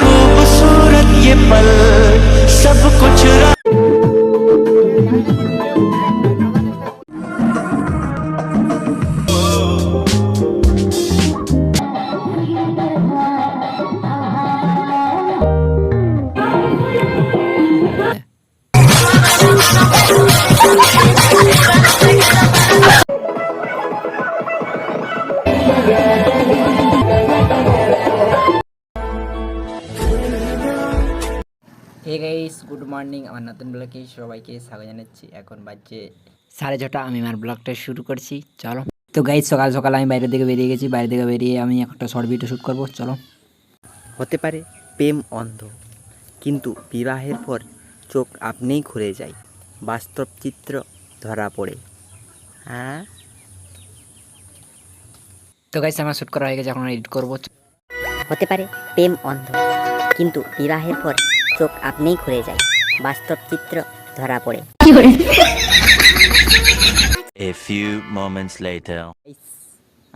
خوبصورت یہ پل سب کچھ good morning আমার নতুন ব্লগে সবাইকে স্বাগত জানাচ্ছি। এখন বাজছে সাড়ে ছটা আমি আমার ব্লগটা শুরু করছি। চলো। তো গাইস সকাল সকাল আমি বাইরের দিকে বেরিয়ে গেছি। বাইরে থেকে বেরিয়ে আমি একটা শর্ট ভিডিও শ্যুট করব। চলো। হতে পারে প্রেম অন্ধ কিন্তু বিবাহের পর চোখ আপনিই ঘুরে যায়। বাস্তব চিত্র ধরা পড়ে। হ্যাঁ? তো গাইজ আমার শ্যুট করা হয়ে গেছে এখন এডিট করব। হতে পারে প্রেম অন্ধ কিন্তু বিবাহের পর চোখ আপনিই খুলে যায়। বাস্তব চিত্র ধরা পড়ে। A few moments later.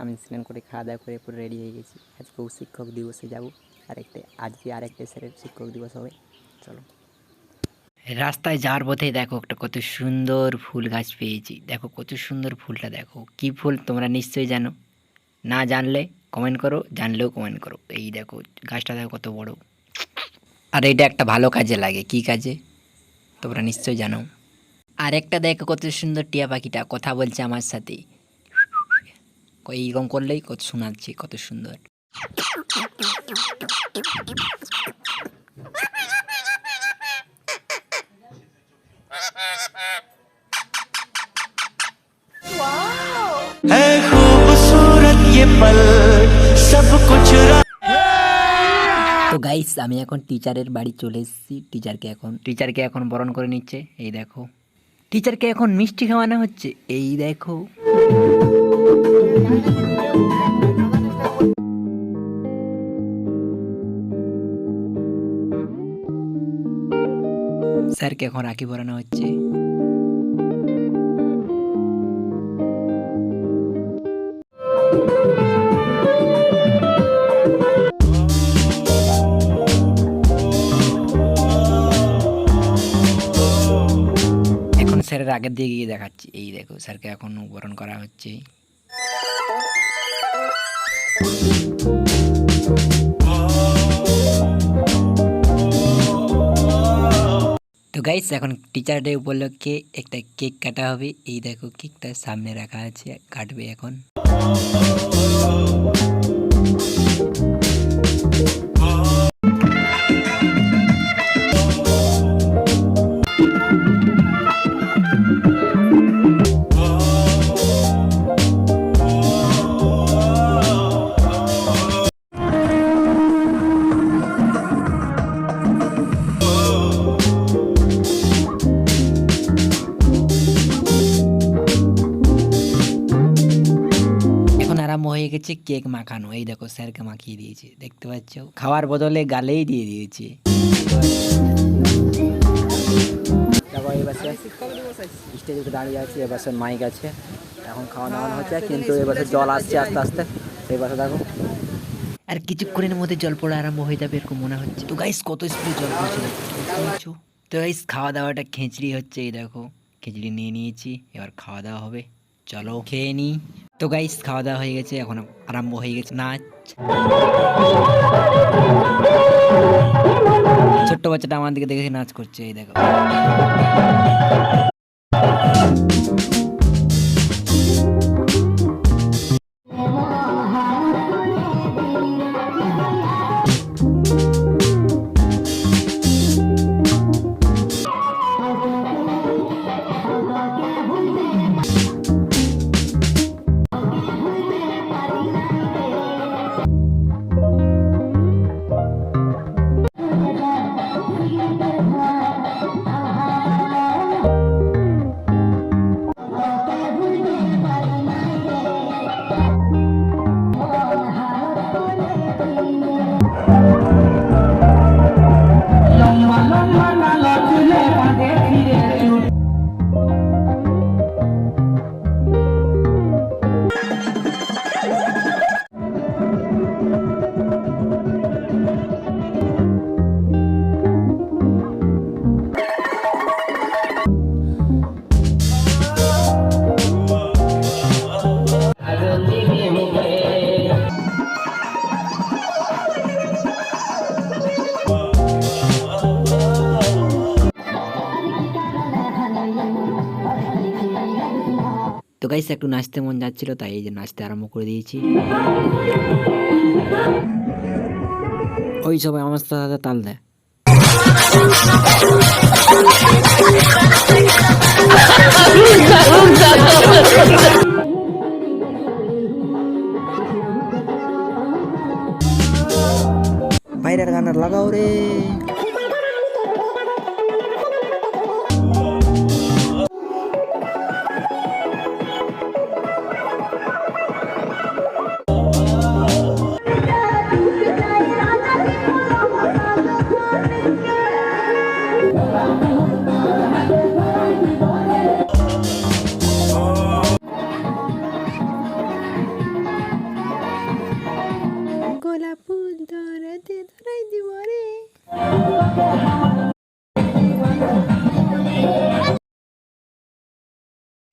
আমি স্নান করে খাওয়া দাওয়া করে পুরো রেডি হয়ে গেছি। আজকেও শিক্ষক দিবসে যাব। আরেকটা আজকে আরেকটা স্যারের শিক্ষক দিবস হবে। চলো। রাস্তায় যাওয়ার পথে দেখো একটা কত সুন্দর ফুল গাছ পেয়েছি। দেখো কত সুন্দর ফুলটা দেখো। কি ফুল তোমরা নিশ্চয়ই জানো? না জানলে কমেন্ট করো জানলেও কমেন্ট করো। এই দেখো গাছটা দেখো কত বড়। আর এটা একটা ভালো কাজে লাগে কি কাজে তোমরা নিশ্চয়ই জানো আর একটা দেখো কত সুন্দর টিয়া পাখিটা কথা বলছে আমার সাথে এইরকম করলেই কত শোনাচ্ছে কত সুন্দর है खूबसूरत ये पल सब कुछ रा- তো গাইস আমি এখন টিচারের বাড়ি চলে এসেছি। টিচারকে এখন টিচারকে এখন বরণ করে নিচ্ছে। এই দেখো। টিচারকে এখন মিষ্টি খাওয়ানো হচ্ছে। এই দেখো। স্যারকে এখন রাখি পরানো হচ্ছে। স্যারের আগের দিকে গিয়ে দেখাচ্ছি। এই দেখো, স্যারকে এখন বরণ করা হচ্ছে। তো গাইস এখন টিচার ডে উপলক্ষে একটা কেক কাটা হবে। এই দেখো কেকটা সামনে রাখা আছে, কাটবে এখন। আরম্ভ কেক মাখানো। এই দেখো স্যারকে মাখিয়ে দিয়েছে দেখতে পাচ্ছ? খাওয়ার বদলে গালেই দিয়ে দিয়েছে। স্টেজে দাঁড়িয়ে আছি এ বাসে মাইক আছে। এখন খাওয়া দাওয়া হচ্ছে কিন্তু এ বাসে জল আসছে আস্তে আস্তে। বাসে দেখো। আর কিছুক্ষণের মধ্যে জল পড়া আরম্ভ হয়ে যাবে এরকম মনে হচ্ছে। তো গাইস কত স্পিডে জল পড়ছে তো গাইস খাওয়া দাওয়াটা খিচড়ি হচ্ছে এই দেখো। খিচড়ি নিয়ে নিয়েছি এবার খাওয়া দাওয়া হবে। চলো খেয়ে নিই তো গাইস খাওয়া দাওয়া হয়ে গেছে, এখন আরম্ভ হয়ে গেছে নাচ। ছোট্ট বাচ্চাটা আমার দিকে দেখে নাচ করছে, এই দেখো। গাইস একটু নাচতে মন যাচ্ছিল তাই এই যে নাচতে আরম্ভ করে দিয়েছি। ওই সবাই আমার সাথে তাল দেয়। বাইরের গান লাগাও রে।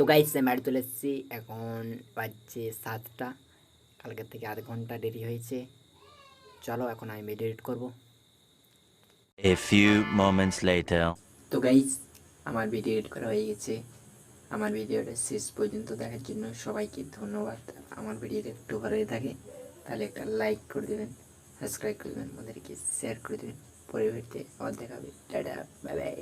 তো গাইস আমি বাড়ি চলে এসেছি। এখন বাজছে সাতটা। কালকের থেকে আধ ঘণ্টা দেরি হয়েছে। চলো এখন আমি ভিডিও এডিট করব। A few moments later. তো গাইস আমার ভিডিও এডিট করা হয়ে গেছে। আমার ভিডিওটা শেষ পর্যন্ত দেখার জন্য সবাইকে ধন্যবাদ। আমার ভিডিওটা একটু ভালো লেগে থাকে তাহলে একটা লাইক করে দেবেন সাবস্ক্রাইব করে দেবেন আমাদেরকে শেয়ার করে দেবেন। পরবর্তীতে আবার দেখাবে। Tata bye bye